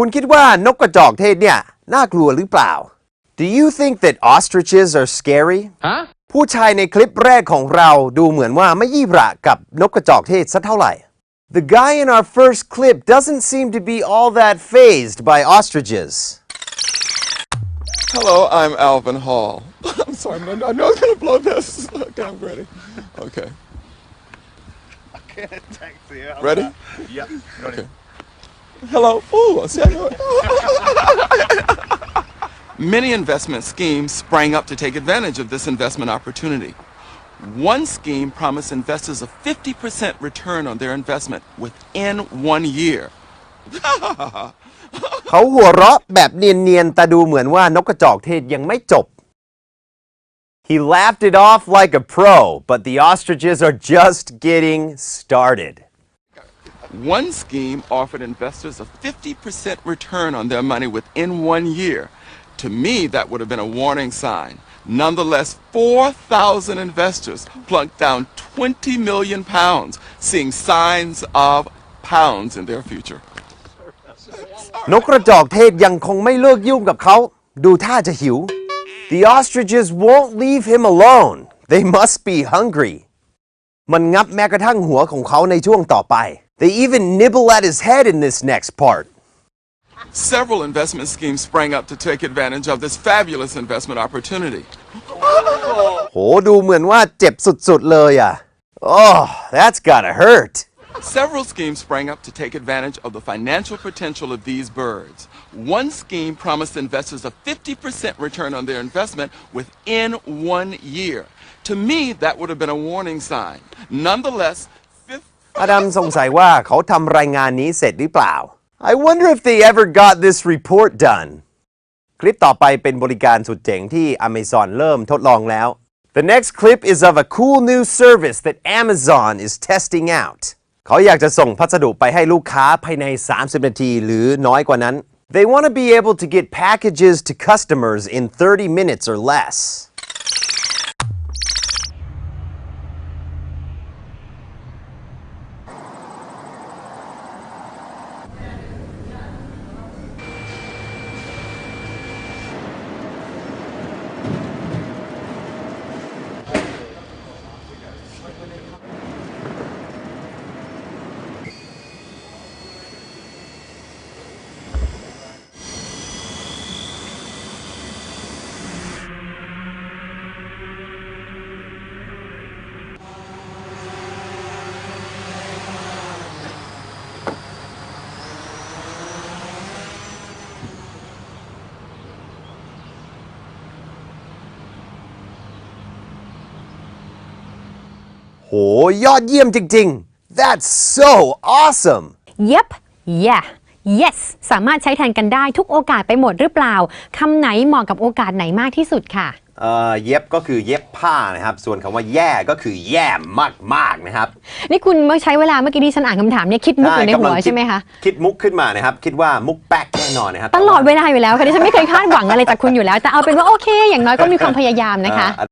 คุณคิดว่านกกระจอกเทศเนี่ยน่ากลัวหรือเปล่า Do you think that ostriches are scary ฮะผู้ชายในคลิปแรกของเราดูเหมือนว่าไม่ยี่ประกับนกกระจอกเทศสักเท่าไหร่ The guy in our first clip doesn't seem to be all that phased by ostriches. Hello, I'm Alvin Hall. I'm sorry, I'm, I know I'm gonna blow this. Okay, I'm ready. Okay. Ready? Yep. Okay. Hello. Ooh, see, I know it. Many investment schemes sprang up to take advantage of this investment opportunity. One scheme promised investors a 50% return on their investment within one year. เขาหัวเราะแบบเนียนๆ แต่ดูเหมือนว่านกกระจอกเทศยังไม่จบ He laughed it off like a pro, but the ostriches are just getting started. One scheme offered investors a 50% return on their money within one year. To me, that would have been a warning sign. Nonetheless, 4,000 investors plunked down 20 million pounds, seeing signs of pounds in their future. นกกระจอกเทศยังคงไม่เลิกยุ่งกับเขา ดูท่าจะหิว The ostriches won't leave him alone. They must be hungry. มันงับแม้กระทั่งหัวของเขาในช่วงต่อไป They even nibble at his head in this next part. Several investment schemes sprang up to take advantage of this fabulous investment opportunity. โห ดูเหมือนว่าเจ็บสุดๆเลยอ่ะ Oh that's gotta hurt Several schemes sprang up to take advantage of the financial potential of these birds. One scheme promised investors a 50% return on their investment within one year. To me, that would have been a warning sign. Nonetheless, fif- อดัมสงสัยว่าเขาทำรายงานนี้เสร็จหรือเปล่า I wonder if they ever got this report done คลิปต่อไปเป็นบริการสุดเจ๋งที่ Amazon เริ่มทดลองแล้ว The next clip is of a cool new service that Amazon is testing out เขาอยากจะส่งพัสดุไปให้ลูกค้าภายใน 30 นาทีหรือน้อยกว่านั้น They want to be able to get packages to customers in 30 minutes or less. โหยอดเยี่ยมจริงๆ That's so awesome Yep yeah yes สามารถใช้แทนกันได้ทุกโอกาสไปหมดหรือเปล่าคำไหนเหมาะกับโอกาสไหนมากที่สุดค่ะ เอ่อเย็บก็คือเย็บผ้านะครับ ส่วนคำว่าแย่ก็คือแย่มากๆนะครับนี่คุณเมื่อใช้เวลาเมื่อกี้ที่ฉันอ่านคำถามเนี่ยคิดมุกอยู่ในหัวกำลังดใช่ไหมคะ คิดมุกขึ้นมานะครับ คิดว่ามุกแป๊กแน่นอนนะครับตลอดเวลาอยู่แล้วค่ะที่ฉันไม่เคยคาดหวังอะไรจากคุณอยู่แล้ว แต่เอาเป็นว่าโอเค อย่างน้อยก็มีความพยายามนะคะอ่า